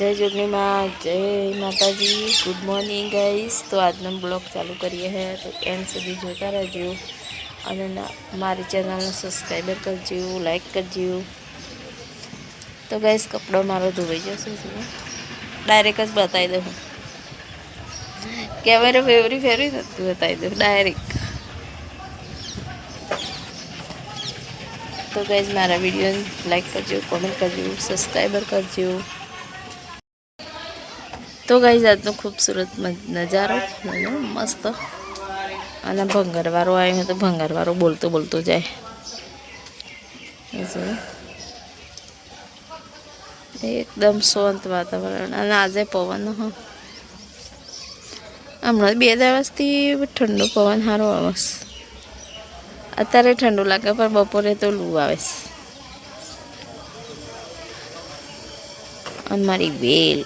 જય જોગણીમાં જય માતાજી ગુડ મોર્નિંગ ગાઈસ તો આજનો બ્લોગ ચાલુ કરીએ હે તો એન્ડ સુધી જોતા રહેજો અને ના- મારી ચેનલને સબસ્ક્રાઈબર કરજો લાઈક કરજો તો ગાઈસ કપડો મારો ધોવાઈ જશે જુઓ ડાયરેક્ટ જ બતાવી દઉં કેમેરા ફેવરી ફેરવી નથી બતાવી દઉં ડાયરેક્ટ તો ગાઈઝ મારા વિડીયોને લાઈક કરજો કોમેન્ટ કરજો સબસ્ક્રાઈબર કરજો તો ગાઈ જાતનો ખૂબસૂરત નજારો. મસ્ત. અને ભંગારવાળો આવ્યો તો ભંગારવાળો બોલતો બોલતો જાય. એકદમ શાંત વાતાવરણ. અને આજે પવન, હ. હમણાં બે દિવસથી ઠંડુ પવન સારો આવે. અત્યારે ઠંડુ લાગે, પણ બપોરે તો લૂ આવે. અને મારી વેલ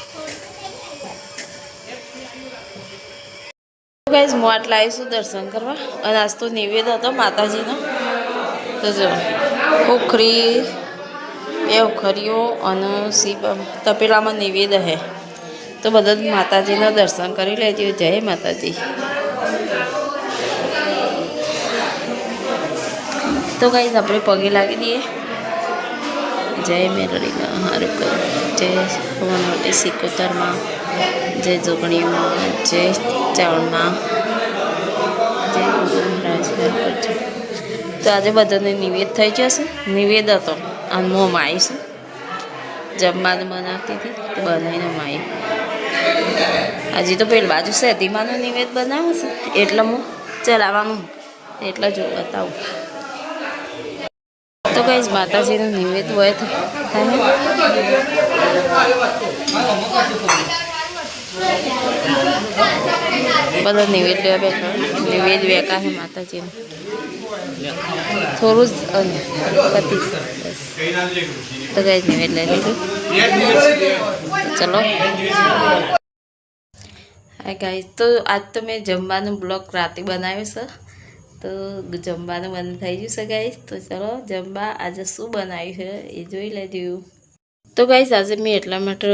ગાઈઝ હું આટલા આવીશું દર્શન કરવા અને આજ તો નિવેદ હતો માતાજીનો તો જો ઉખરી બે ઉખરીઓ અને શિવ તપેલામાં નિવેદ હે તો બધા જ માતાજીના દર્શન કરી લેજો જય માતાજી તો ગાઈઝ આપણે પગે લાગી દઈએ જય મેરડીમાં હારું કર જય વનવટી સિકોતરમાં જય જોગણીમાં જય ચાવણમાં કરજો તો આજે બધાને નિવેદ થઈ જશે નિવેદ હતો. અને હું માઈ છું. જમવાનું બનાવતી હતી. તો બનાવીને માઈ. હજી તો પેલી બાજુ સેતીમાનું નિવેદ બનાવશે એટલે હું ચલાવવાનું. એટલે જો બતાવું. તો કઈ માતાજીનું નિવેદ હોય થાય બધા નિવેદ્ય બે નિવેદ વેકા હે માતાજીનું. થોડું જ અને તો કઈ નિવેદ લઈ લીધું. ચલો. હા ગાઈઝ તો આજ તો મેં જમવાનું બ્લોગ રાતે બનાવ્યો છે. તો જમવાનું બંધ થઈ ગયું છે ગાઈઝ તો ચલો, જમવા આજે શું બનાવ્યું છે એ જોઈ લેજો. તો ગાઈસ, આજે મેં એટલા માટે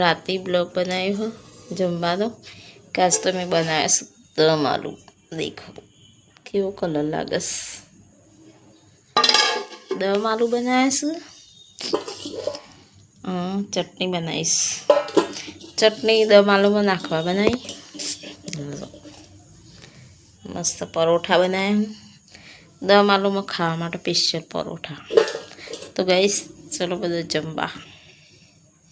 રાતે બ્લોગ બનાવ્યો જમવાનો કે આજ તો મેં બનાવ્યા છે દમ આલુ દેખો કેવો કલર લાગે છે દમ આલુ બનાવ્યા છે હં ચટણી બનાવીશ ચટણી દમ આલુમાં નાખવા બનાવી મસ્ત પરોઠા બનાવ્યા દમ આલુમાં ખાવા માટે સ્પેશિયલ પરોઠા તો ગઈશ ચલો બધું જમવા